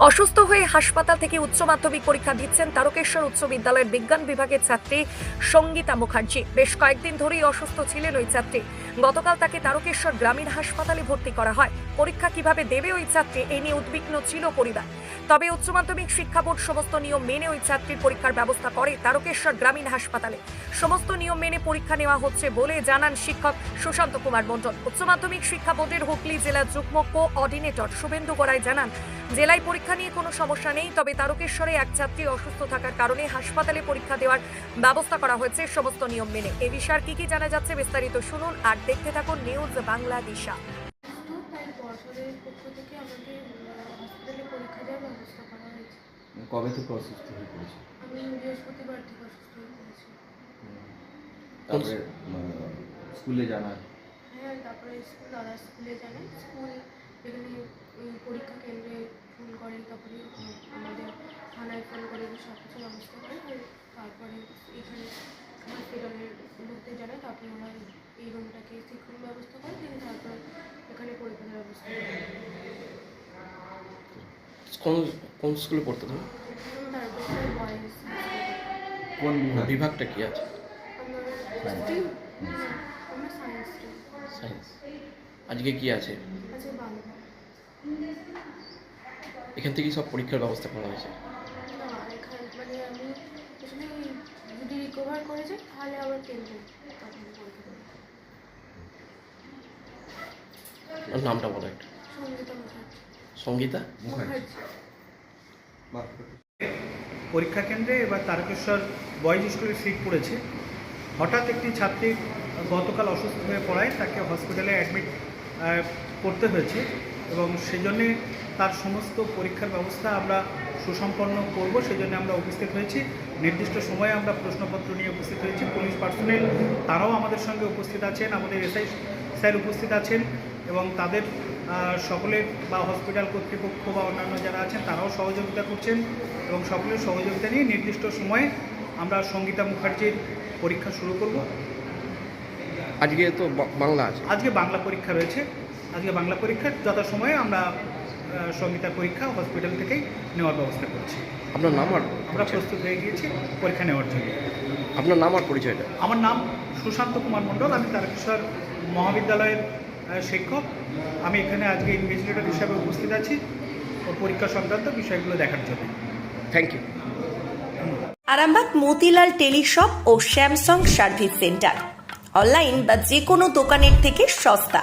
অসুস্থ হয়ে হাসপাতাল থেকে উচ্চ মাধ্যমিক পরীক্ষা দিচ্ছেন তারকেশ্বর উচ্চ বিদ্যালয়ের বিজ্ঞান বিভাগের ছাত্রী সঙ্গীতা মুখার্জি। বেশ কয়েকদিন ধরেই অসুস্থ ছিলেন ওই ছাত্রী। গতকাল তাকে তারকেশ্বর গ্রামীণ হাসপাতালে ভর্তি করা হয়। পরীক্ষা কীভাবে দেবে ওই ছাত্রী, এ নিয়ে উদ্বিগ্ন ছিল পরিবার। তবে উচ্চ মাধ্যমিক শিক্ষা বোর্ড সমস্ত নিয়ম মেনে ওই ছাত্রীর পরীক্ষার ব্যবস্থা করে তারকেশ্বর গ্রামীণ হাসপাতালে। সমস্ত নিয়ম মেনে পরীক্ষা নেওয়া হচ্ছে বলে জানান শিক্ষক সুশান্ত কুমার মণ্ডল। উচ্চ মাধ্যমিক শিক্ষা বোর্ডের হুগলি জেলা যুগ্ম কোঅর্ডিনেটর শুভেন্দু গড়াই জানান, জেলায় পরীক্ষা নিয়ে কোনো সমস্যা নেই, তবে তারকেশ্বরে এক ছাত্রী অসুস্থ থাকার কারণে হাসপাতালে পরীক্ষা দেওয়ার ব্যবস্থা করা হয়েছে সমস্ত নিয়ম মেনে। এ বিষয়ে কি কি জানা যাচ্ছে বিস্তারিত শুনুন আর দেখতে থাকুন নিউজ বাংলাদেশা তো তাই পক্ষ থেকে আমাকে হসপিটালে পরীক্ষা দেওয়ার ব্যবস্থা করা হয়েছে। কবে থেকে অসুস্থ হয়ে পড়েছে? আমি বৃহস্পতিবার থেকে অসুস্থ হয়ে পড়েছি। তারপরে স্কুলে জানা? হ্যাঁ তারপরে স্কুল দাদা স্কুলে জানাই স্কুল এখানে পরীক্ষা কেন্দ্রে ফোন করে তারপরে আমাদের থানায় ফোন করে সব কিছু ব্যবস্থা করে তারপরে এখানে হসপিটালের মধ্যে জানায় তারপরে ওরা এই রুমটাকে ঠিক করে ব্যবস্থা করে তিনি তারপরে এখানে পরীক্ষার ব্যবস্থা করে কোন কোন স্কুলে পড়তে তুমি? কোন বিভাগটা কি আছে? সায়েন্স আজকে কি আছে? আছে এখান থেকেই সব পরীক্ষার ব্যবস্থা করা হয়েছে না এখানে মানে আমি এখানে যদি রিকভার করে যাই নামটা বলো সঙ্গীতা? পরীক্ষা কেন্দ্রে এবার তারকেশ্বর বয়েজ স্কুলে সিট পড়েছে। হঠাৎ একটি ছাত্রী গতকাল অসুস্থ হয়ে পড়ায় তাকে হসপিটালে অ্যাডমিট করতে হয়েছে এবং সেজন্যে তার সমস্ত পরীক্ষার ব্যবস্থা আমরা সুসম্পন্ন করব সেজন্য আমরা উপস্থিত হয়েছি। নির্দিষ্ট সময়ে আমরা প্রশ্নপত্র নিয়ে উপস্থিত হয়েছি। পুলিশ পার্সোনেল তারাও আমাদের সঙ্গে উপস্থিত আছেন আমাদের এসআই স্যার উপস্থিত আছেন এবং তাদের সকলের বা হসপিটাল কর্তৃপক্ষ বা অন্যান্য যারা আছেন তারাও সহযোগিতা করছেন এবং সকলের সহযোগিতা নিয়ে নির্দিষ্ট সময়ে আমরা সঙ্গীতা মুখার্জির পরীক্ষা শুরু করব। আজকে তো বাংলা আছে। আজকে বাংলা পরীক্ষা রয়েছে। আজকে বাংলা পরীক্ষার যথাসময়ে আমরা আহ, সঙ্গীতার পরীক্ষা হসপিটাল থেকেই নেওয়ার ব্যবস্থা করছি। আপনার নাম আর আমরা প্রস্তুত হয়ে গিয়েছি পরীক্ষা নেওয়ার জন্য। আপনার নাম আর পরিচয়টা? আমার নাম সুশান্ত কুমার মণ্ডল আমি তারকেশ্বর মহাবিদ্যালয়ের শিক্ষক। আমি এখানে আজকে ইনভেস্টিগেটর হিসাবে উপস্থিত আছি ও পরীক্ষা সংক্রান্ত বিষয়গুলো দেখার জন্য। Thank you Arambagh Motilal Teleshop O Samsung service centre. Online বা যে কোনো দোকানের থেকে সস্তা।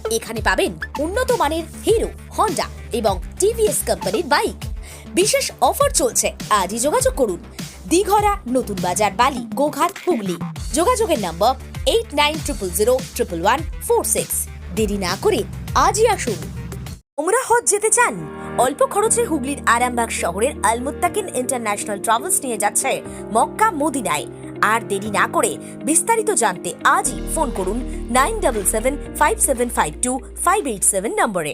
এখানে পাবেন উন্নত মানের হিরো, হন্ডা এবং টিভিএস কোম্পানির বাইক। বিশেষ অফার চলছে, আজই যোগাযোগ করুন। দিঘরা, নতুন বাজার, বালি, গোঘাট, হুগলি। যোগাযোগের number eight nine triple zero triple one four six দেরি না করে আজই আসুন। উমরা হজ যেতে চান? অল্প খরচে হুগলির আরামবাগ শহরের আলমুত্তাকিন ইন্টারন্যাশনাল ট্রাভেলস নিয়ে যাচ্ছে মক্কা মদিনায়। আর দেরি না করে বিস্তারিত জানতে আজই ফোন করুন nine double seven five seven five two five eight seven নম্বরে।